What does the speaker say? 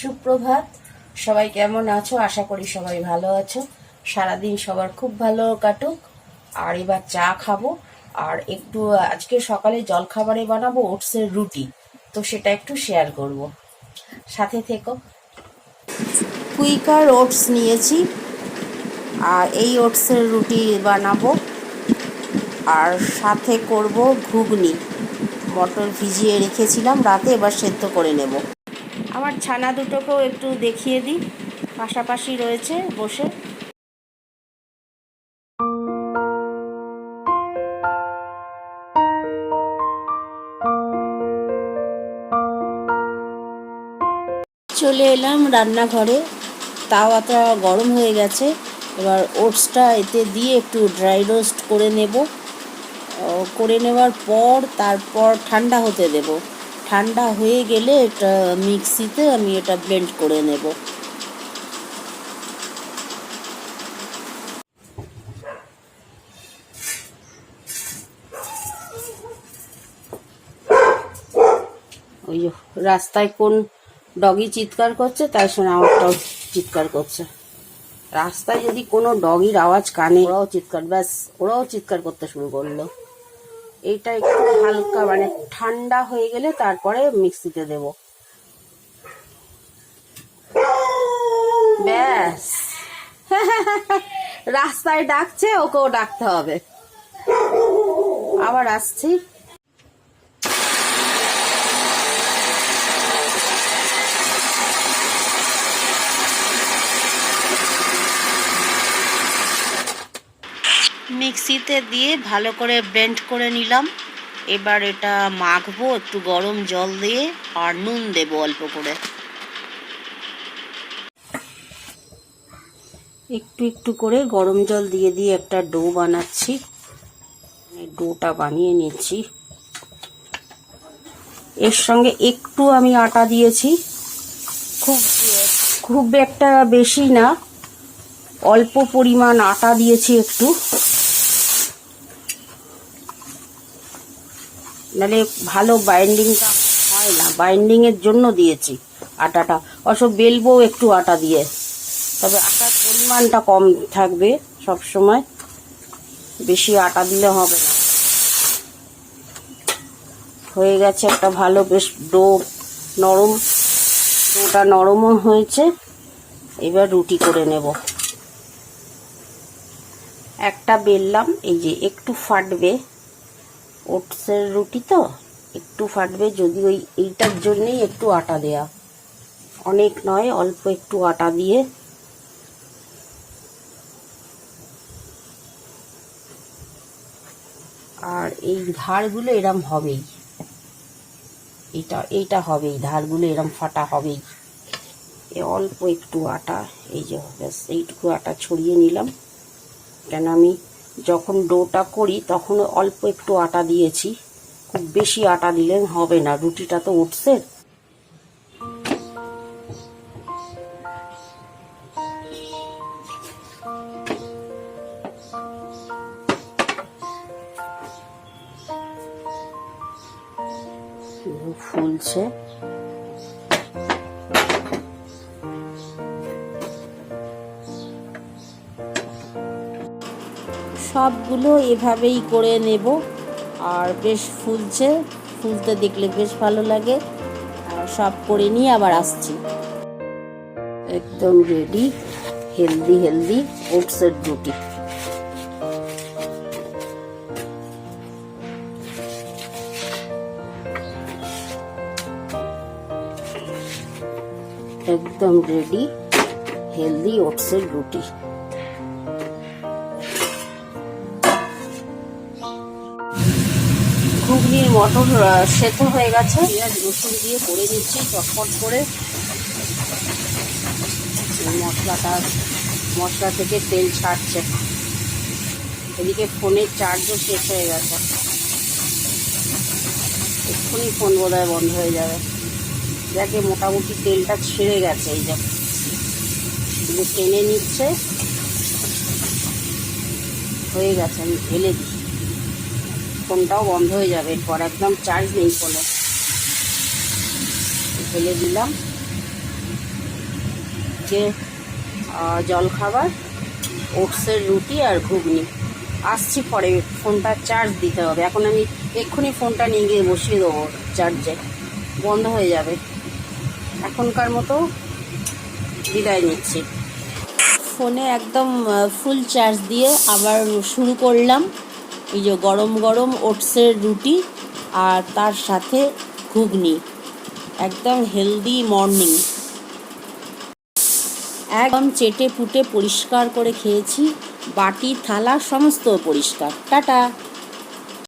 সুপ্রভাত। সবাই কেমন আছো? আশা করি সবাই ভালো আছো। সারাদিন সবার খুব ভালো কাটুক। আর এবার চা খাব। আর একটু আজকে সকালে জলখাবারে বানাবো ওটসের রুটি। তো সেটা একটু শেয়ার করব। সাথে থেকো। কুইকার ওটস নিয়েছি। আর এই ওটসের রুটি বানাবো। আর সাথে করব ঘুগনি। মটর ভিজিয়ে রেখেছিলাম। রাতে এবার সেদ্ধ করে নেব। আমার ছানা দুটোকেও একটু দেখিয়ে দিই। পাশাপাশি রয়েছে বসে। চলে এলাম রান্নাঘরে। তাও তাওয়াটা গরম হয়ে গেছে। এবার ওটসটা এতে দিয়ে একটু ড্রাই রোস্ট করে নেব। করে নেওয়ার পর তারপর ঠান্ডা হতে দেব। ঠান্ডা হয়ে গেলে এটা মিক্সিতে আমি এটা ব্লেন্ড করে নেব। ওই রাস্তায় কোন ডগি চিৎকার করছে, তাই শুনে আমারটাও চিৎকার করছে। রাস্তায় যদি কোনো ডগির আওয়াজ কানে, ওরাও চিৎকার, ব্যাস, ওরাও চিৎকার করতে শুরু করল। এইটা একটু হালকা মানে ঠান্ডা হয়ে গেলে তারপরে মিক্সিতে দেব। ব্যাস। রাস্তায় ডাকছে, ওকেও ডাকতে হবে। আবার আসছি। মিক্সিতে দিয়ে ভালো করে ব্লেন্ড করে নিলাম। এবার এটা মাখবো, একটু গরম জল দিয়ে, আর নুন দেবো অল্প করে। একটু একটু করে গরম জল দিয়ে দিয়ে একটা ডো বানাচ্ছি। ডোটা বানিয়ে নিচ্ছি। এর সঙ্গে একটু আমি আটা দিয়েছি। খুব খুব একটা বেশি না, অল্প পরিমাণ আটা দিয়েছি একটু। নাহলে ভালো বাইন্ডিংটা হয় না। বাইন্ডিং এর জন্য দিয়েছি আটাটা। অবশ্য বেলবো একটু আটা দিয়ে। তবে আটার পরিমাণটা কম থাকবে সব সময় বেশি আটা দিলে হবে না। হয়ে গেছে একটা ভালো বেশ ডো নরম। ডোটা নরমও হয়েছে। এবার রুটি করে নেব। একটা বেললাম, এই যে একটু ফাটবে। ওটসের রুটি তো? একটু ফাটবে যদি ওই এইটার জন্যেই একটু আটা দেয়া। অনেক নয়, অল্প একটু আটা দিয়ে। আর এই ধারগুলো এরম হবেই। এটা এইটা হবেই, ধারগুলো এরম ফাটা হবেই। অল্প একটু আটা, এই যে ব্যাস, এইটুকু আটা ছড়িয়ে নিলাম। কেন আমি যখন ডোটা করি, তখন অল্প একটু আটা দিয়েছি। খুব বেশি আটা দিলে হবে না। রুটিটা তো উঠছে। ফুলছে। সবগুলো এভাবেই করে নেব। আর বেশ ফুলছে, ফুলতে দেখলে বেশ ভালো লাগে। আর সব করে নিয়ে আবার আসছি। একদম রেডি হেলদি হেলদি ওটসের রুটি। একদম রেডি হেলদি ওটসের রুটি। ঘুগনির মটর সেদ্ধ হয়ে গেছে। পেঁয়াজ, রসুন দিয়ে করে নিচ্ছি, চটপট করে। মশলাটা, মশলা থেকে তেল ছাড়ছে। এদিকে ফোনের চার্জও শেষ হয়ে গেছে। এক্ষুনি ফোন বোধহয় বন্ধ হয়ে যাবে। দেখে মোটামুটি তেলটা ছেড়ে গেছে, এই যে। টেনে নিচ্ছে। হয়ে গেছে, আমি ঢেলে দিই ফোনটাও বন্ধ হয়ে যাবে। এরপর একদম চার্জ নেই ফোনে ফেলে দিলাম। যে আহ, জলখাবার ওটসের রুটি আর ঘুগনি। আসছি পরে ফোনটা চার্জ দিতে হবে। এখন আমি এক্ষুনি ফোনটা নিয়ে গিয়ে বসিয়ে দেবো চার্জে বন্ধ হয়ে যাবে। এখনকার মতো বিদায় নিচ্ছি। ফোনে একদম ফুল চার্জ দিয়ে আবার শুরু করলাম। এই যে গরম গরম ওটসের রুটি আর তার সাথে ঘুগনি। একদম হেলদি মর্নিং একদম চেটে পুটে পরিষ্কার করে খেয়েছি। বাটি, থালা, সমস্ত পরিষ্কার। টাটা।